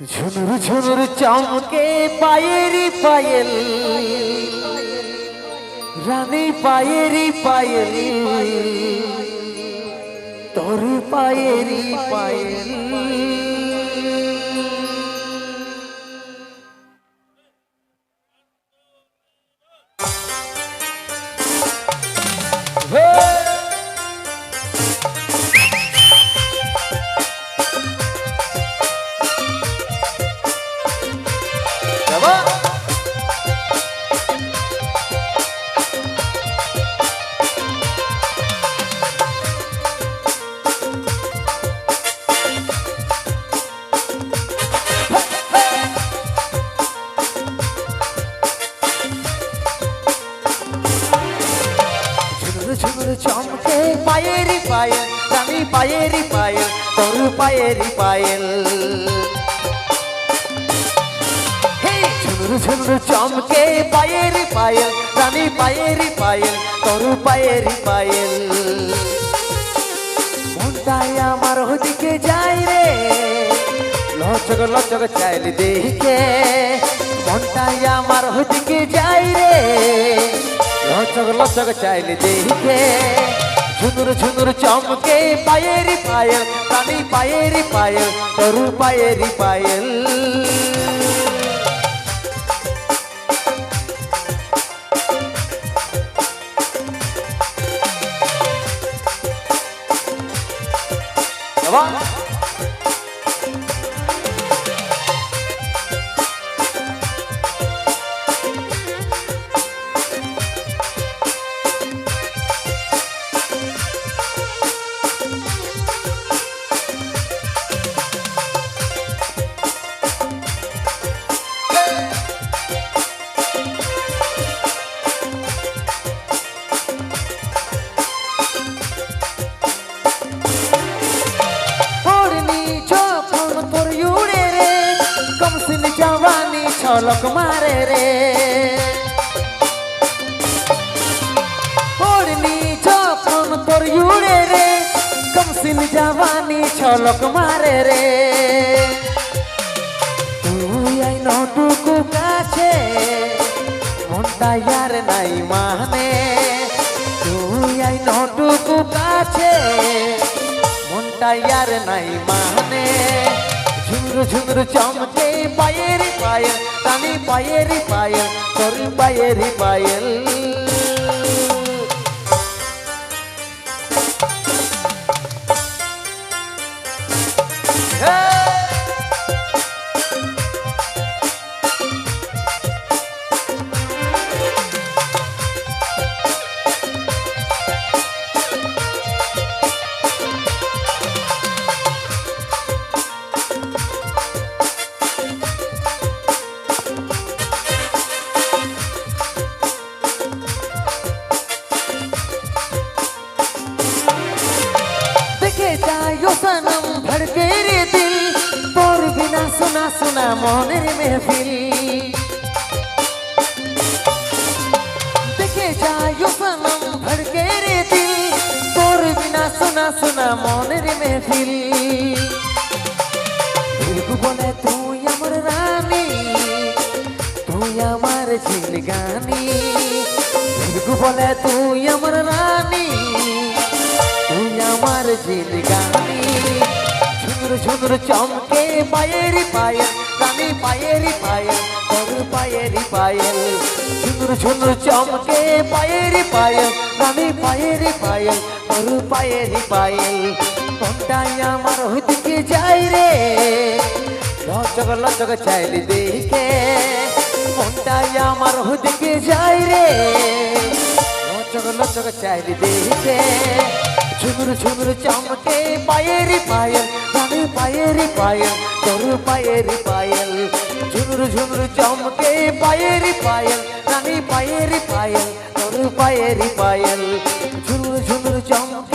ঝুনুর ঝুনুর চমকে পায়েরি পায়েল রানী পায়েরি পায়েল তোর পায়েরি পায়েল ঝুনুর ঝুনুর চমকে পায়েরি পায়েল রানী পায়েরি পায়েল তোর পায়েরি পায়েল ঝুনুর চমকে পায়েরি পায়েল রানী পায়েরি পায়েল তোর পায়েরি পায়েল মনটাই আমার ওদিকে যাই রে, লচক লচক চাইল দেখে। মনটাই আমার ওদিকে যাই রে লচক লচক চাইল দেখে ঝুনুর ঝুনুর চমকে পায়েরি পায়েল রানী পায়েরি পায়েল, তোর পায়েরি পায়েল। বাবা। পড়নি ছলক মারে রে। পড়নি যখন তোর উড়ে রে কমসিন জওয়ানি ছলক মারে রে। তুই আই নটুকু কাছে, মনটা ইয়ার নাই মানে। তুই আই নটুকু কাছে, মনটা ইয়ার নাই মানে। ঝুমর ঝুমরু চমকে পায়েরি পায়েল টানি পায়েরি পায়েল তোর পায়েরি পায়েল देखे सुना मन मेहफिल। देखे जायो भड़के रे दिल, तोर बिना सुना सुना मन मेहफिल। बोले तू अमर रानी, तू अमर झील गानी। बोले तू अमर रानी, तू अमर गानी। ঝুনুর ঝুনুর চমকে পায়েরি পায়েল রানী পায়েরি পায়েল তোর পায়েরি পায়েল ঝুনুর ঝুনুর চমকে পায়েরি পায়েল রানী পায়েরি পায়েল তোর পায়েরি পায়েল কোনটাই আমার হইতে যাই রে, লচক লচক চাইলি দেখে। কোনটাই আমার হইতে যাই রে, লচক লচক চাইলি দেখে। ঝুমুর ঝুমুর চমকে পায়েরি পায়েল পায়েরি পায়েল, তোর পায়েরি পায়েল। ঝুমুর ঝুমুর চমকে পায়েরি পায়েল রানী পায়েরি পায়েল, তোর পায়েরি পায়েল। ঝুমুর ঝুমুর চমকে